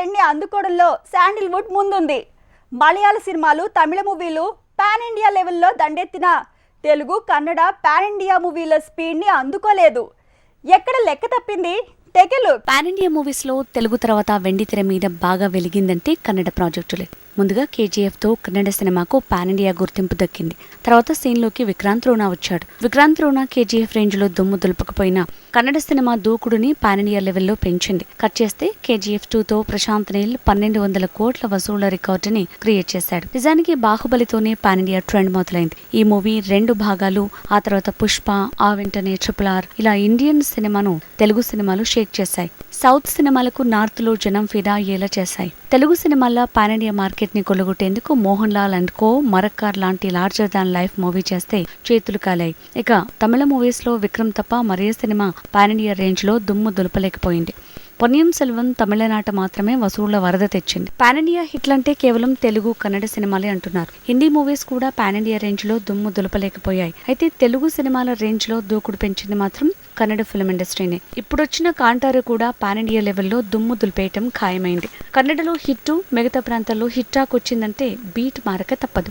ట్రెండ్ని అందుకోవడంలో శాండిల్వుడ్ ముందుంది. మలయాళ సినిమాలు తమిళ మూవీలు పాన్ ఇండియా లెవెల్లో దండెత్తిన తెలుగు కన్నడ పాన్ ఇండియా మూవీల స్పీడ్ని అందుకోలేదు. ఎక్కడ లెక్క తప్పింది? తెగలు పాన్ ఇండియా మూవీస్లో తెలుగు తర్వాత వెండి తెర మీద బాగా వెలిగిందంటే కన్నడ ప్రాజెక్టులే. ముందుగా కేజీఎఫ్తో కన్నడ సినిమాకు పాన్ ఇండియా గుర్తింపు దక్కింది. తర్వాత సీన్లోకి విక్రాంత్ రోనా వచ్చాడు. విక్రాంత్ రోనా కేజీఎఫ్ రేంజ్లో దుమ్ము దులపకపోయినా కన్నడ సినిమా దూకుడుని పాన్ ఇండియా లెవెల్లో పెంచింది. కట్ చేస్తే కేజీఎఫ్ టూ తో ప్రశాంత్ నీల్ పన్నెండు వందల కోట్ల వసూళ్ళ రికార్డుని క్రియేట్ చేశాడు. నిజానికి బాహుబలితోనే పాన్ ఇండియా ట్రెండ్ మొదలైంది. ఈ మూవీ రెండు భాగాలు ఆ తర్వాత పుష్ప ఆ వెంటనే ట్రిపుల్ ఆర్ ఇలా ఇండియన్ సినిమాను తెలుగు సినిమాలు షేక్ చేశాయి. సౌత్ సినిమాలకు నార్త్లో జనం ఫిదా అయ్యేలా చేశాయి. తెలుగు సినిమాల్లో పాన్ ఇండియా మార్కెట్ని కొల్లగొట్టేందుకు మోహన్ లాల్ అండ్ కో మరక్కార్ లాంటి లార్జర్ దాన్ లైఫ్ మూవీ చేస్తే చేతులు కాలాయి. ఇక తమిళ మూవీస్లో విక్రమ్ తప్ప మరే సినిమా పాన్ ఇండియా రేంజ్లో దుమ్ము దులపలేకపోయింది. పొన్నియం సెల్వం తమిళనాట మాత్రమే వసూళ్ళ వరద తెచ్చింది. పాన్ ఇండియా హిట్లంటే కేవలం తెలుగు కన్నడ సినిమాలే అంటున్నారు. హిందీ మూవీస్ కూడా పాన్ ఇండియా రేంజ్లో దుమ్ము దులపలేకపోయాయి. అయితే తెలుగు సినిమాల రేంజ్లో దూకుడు పెంచింది మాత్రం కన్నడ ఫిల్మ్ ఇండస్ట్రీనే. ఇప్పుడొచ్చిన కాంటారు కూడా పాన్ ఇండియా లెవెల్లో దుమ్ము దులిపేయటం ఖాయమైంది. కన్నడలో హిట్ మిగతా ప్రాంతాల్లో హిట్టాక్ వచ్చిందంటే బీట్ మారక తప్పదు.